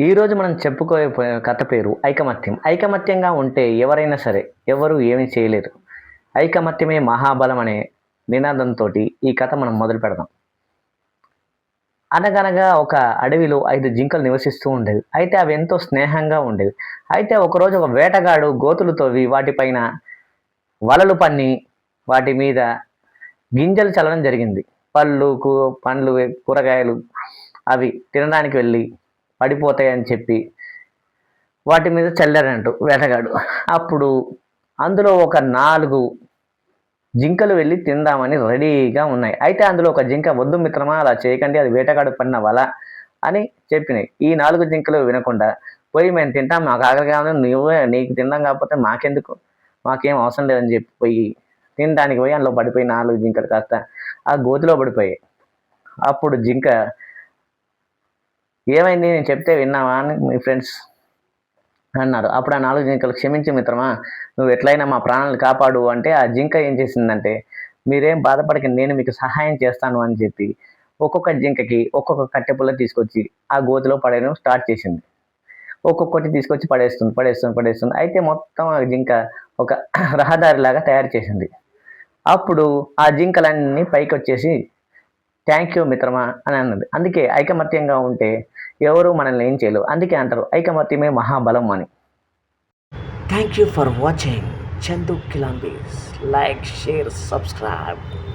ఈరోజు మనం చెప్పుకోే కథ పేరు ఐకమత్యం. ఐకమత్యంగా ఉంటే ఎవరైనా సరే ఎవరు ఏమీ చేయలేరు. ఐకమత్యమే మహాబలం అనే నినాదంతో ఈ కథ మనం మొదలు పెడదాం. అనగనగా ఒక అడవిలో ఐదు జింకలు నివసిస్తూ ఉండేవి. అయితే అవి ఎంతో స్నేహంగా ఉండేవి. అయితే ఒకరోజు ఒక వేటగాడు గోతులు తవ్వి వాటిపైన వలలు పన్ని వాటి మీద గింజలు చల్లడం జరిగింది. పళ్ళు కూ- పండ్లు కూరగాయలు అవి తినడానికి వెళ్ళి పడిపోతాయని చెప్పి వాటి మీద చల్లారంటు వేటగాడు. అప్పుడు అందులో ఒక నాలుగు జింకలు వెళ్ళి తిందామని రెడీగా ఉన్నాయి. అయితే అందులో ఒక జింక వద్దు మిత్రమా అలా చేయకండి అది వేటగాడు పడిన వల అని చెప్పినాయి. ఈ నాలుగు జింకలు వినకుండా పోయి మేము తింటాం మాకు ఆకలిగా ఉంది నువ్వే నీకు తిందాం కాకపోతే మాకెందుకు? మాకేం అవసరం లేదని చెప్పి పోయి తినడానికి పోయి అందులో పడిపోయి నాలుగు జింకలు కాస్త ఆ గోతిలో పడిపోయాయి. అప్పుడు జింక ఏమైంది? నేను చెప్తే విన్నావా? అని మీ ఫ్రెండ్స్ అన్నారు. అప్పుడు ఆ నాలుగు జింకలు క్షమించి మిత్రమా నువ్వు ఎట్లయినా మా ప్రాణాలు కాపాడు అంటే ఆ జింక ఏం చేసిందంటే మీరేం బాధపడకండి నేను మీకు సహాయం చేస్తాను అని చెప్పి ఒక్కొక్క జింకకి ఒక్కొక్క కట్టెపుల్ల తీసుకొచ్చి ఆ గోతిలో పడేయడం స్టార్ట్ చేసింది. ఒక్కొక్కటి తీసుకొచ్చి పడేస్తుంది పడేస్తుంది పడేస్తుంది. అయితే మొత్తం ఆ జింక ఒక రహదారిలాగా తయారు చేసింది. అప్పుడు ఆ జింకలన్నీ పైకి వచ్చేసి థ్యాంక్ యూ మిత్రమా అని అన్నది. అందుకే ఐకమత్యంగా ఉంటే ఎవరు మనల్ని ఏం చేయలేవు. అందుకే అంటారు ఐకమత్యమే మహాబలం అని. Thank you for watching Chandu Kilambi's like share subscribe